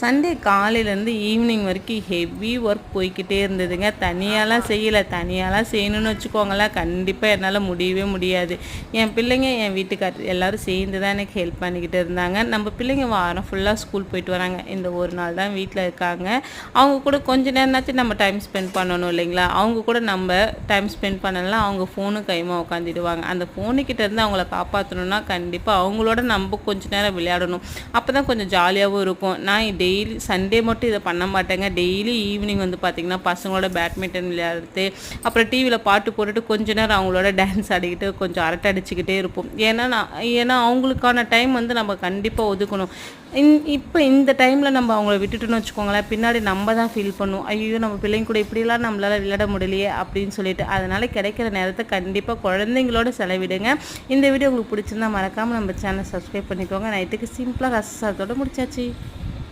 Sunday காலையிலேருந்து evening வரைக்கும் heavy work போய்க்கிட்டே இருந்ததுங்க. தனியாலாம் செய்யலை. தனியாலாம் செய்யணும்னு வச்சுக்கோங்களேன். கண்டிப்பாக என்னால் முடியவே முடியாது. என் பிள்ளைங்க என் வீட்டுக்கார் எல்லோரும் சேர்ந்து தான் எனக்கு ஹெல்ப் பண்ணிக்கிட்டு இருந்தாங்க. நம்ம பிள்ளைங்க வாரம் ஃபுல்லாக ஸ்கூல் போயிட்டு வராங்க. இந்த ஒரு நாள் தான் வீட்டில் இருக்காங்க. அவங்க கூட கொஞ்ச நேரம்னாச்சும் நம்ம டைம் ஸ்பெண்ட் பண்ணணும் இல்லைங்களா? அவங்க கூட நம்ம டைம் ஸ்பெண்ட் பண்ணலாம் அவங்க ஃபோனு கைமா உட்காந்துடுவாங்க அந்த ஃபோனுக்கிட்ட இருந்து அவங்கள காப்பாற்றணும்னா கண்டிப்பாக அவங்களோட நம்ம கொஞ்ச நேரம் விளையாடணும். அப்போ தான் கொஞ்சம் ஜாலியாகவும் இருக்கும். நான் டே டெய்லி சண்டே மட்டும் இதை பண்ண மாட்டேங்க. டெய்லி ஈவினிங் வந்து பார்த்திங்கன்னா பசங்களோட பேட்மிண்டன் விளையாடுறது அப்புறம் டிவியில் பாட்டு போட்டுட்டு கொஞ்ச நேரம் அவங்களோட டான்ஸ் ஆடிக்கிட்டு கொஞ்சம் அரட்டை அடிச்சுக்கிட்டே இருப்போம். ஏன்னா நான் ஏன்னா அவங்களுக்கான டைம் வந்து நம்ம கண்டிப்பாக ஒதுக்கணும். இன் இப்போ இந்த டைமில் நம்ம அவங்கள விட்டுட்டோன்னு வச்சுக்கோங்களேன் பின்னாடி நம்ம தான் ஃபீல் பண்ணும். ஐயோ நம்ம பிள்ளைங்க கூட இப்படிலாம் நம்மளால் விளையாட முடியலையே அப்படின்னு சொல்லிட்டு அதனால் கிடைக்கிற நேரத்தை கண்டிப்பாக குழந்தைங்களோட செலவிடுங்க. இந்த வீடியோ உங்களுக்கு பிடிச்சிருந்தா மறக்காமல் நம்ம சேனல் சப்ஸ்கிரைப் பண்ணிக்கோங்க. நைட்டுக்கு சிம்பிளாக ரசத்தோடு முடிச்சாச்சு.